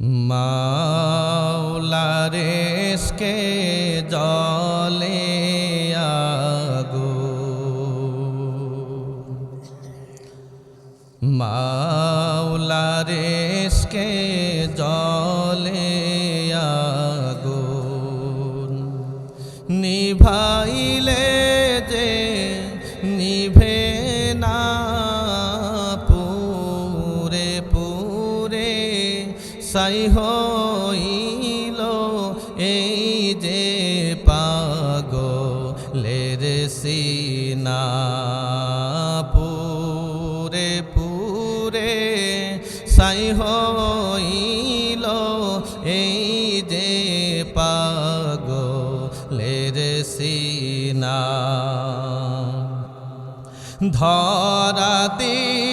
মাওলারেশকে জলে আগো। মাওলারেশকে জলে আগুন নিভাইলে সাই হইল, এই যে পাগলের সিনা পুরে পুরে সাই হইল, এই যে পাগলের সিনা ধরা দিয়েও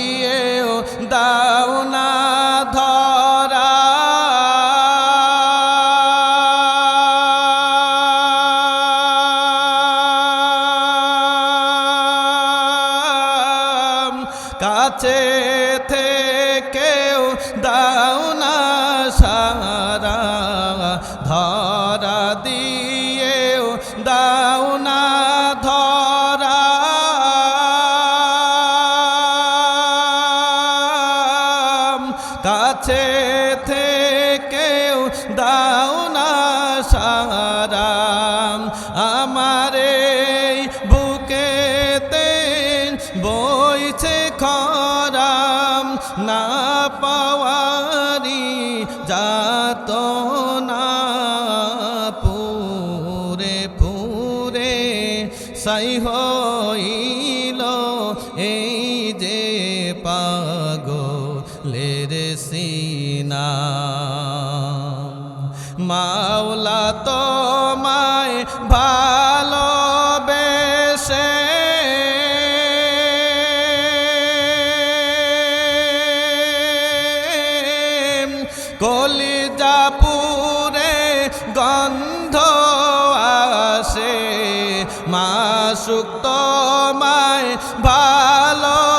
কাছে থেকেও দাও না সারা, ধরা দিয়েও দাও না, ধরা। কাছে থেকেও দাও না সারা। বইছে খরাম না পাওয়ারি, যাত না পুরে পুরে সাই হইল এই যে পাগো পাগলের সিনা। কলিজাপুরে গন্ধ আসে। মাসুক তোমায় ভালোবেসে।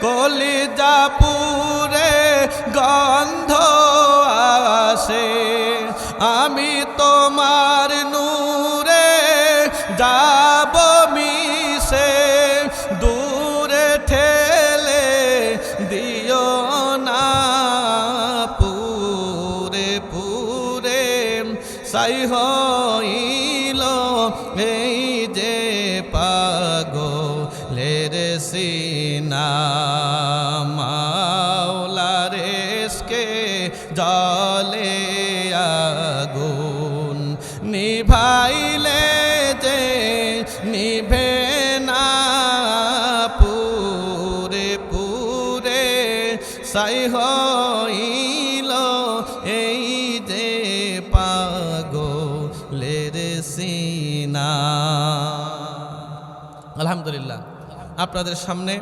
কলিজাপুরে গন্ধ আসে। আমি তোমার ঠেলে দিও না। পুরে পুরে সাই হইল এই যে পাগলের সিনা। মাওলারেশকে জলে আগুন নিভাইলে যে নিভে সাই হইল এই যে পাগলের সিনা। আলহামদুলিল্লাহ। আপনাদের সামনে